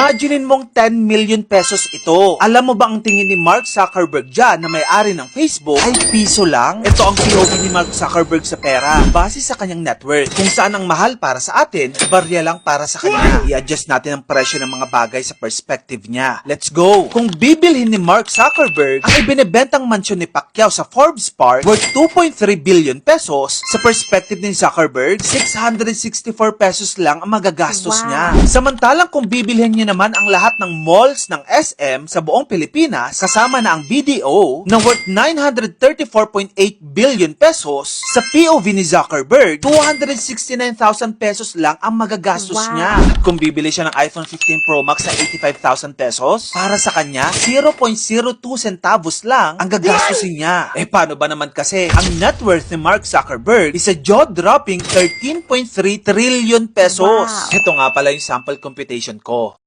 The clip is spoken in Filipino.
Imaginein mong 10 million pesos ito. Alam mo ba ang tingin ni Mark Zuckerberg dyan na may-ari ng Facebook ay piso lang? Ito ang POV ni Mark Zuckerberg sa pera base sa kanyang net worth. Kung saan ang mahal para sa atin, barya lang para sa kanya. I-adjust natin ang presyo ng mga bagay sa perspective niya. Let's go! Kung bibilhin ni Mark Zuckerberg ang ibinebentang mansyon ni Pacquiao sa Forbes Park worth 2.3 billion pesos, sa perspective ni Zuckerberg, 664 pesos lang ang magagastos Wow. niya. Samantalang kung bibilhin niyo naman ang lahat ng malls ng SM sa buong Pilipinas, kasama na ang BDO na worth 934.8 billion pesos, sa POV ni Zuckerberg, 269,000 pesos lang ang magagastos Wow. niya. At kung bibili siya ng iPhone 15 Pro Max sa 85,000 pesos, para sa kanya, 0.02 centavos lang ang gagastusin niya. Eh paano ba naman kasi, ang net worth ni Mark Zuckerberg is a jaw-dropping 13.3 trillion pesos. Wow. Ito nga pala yung sample computation ko.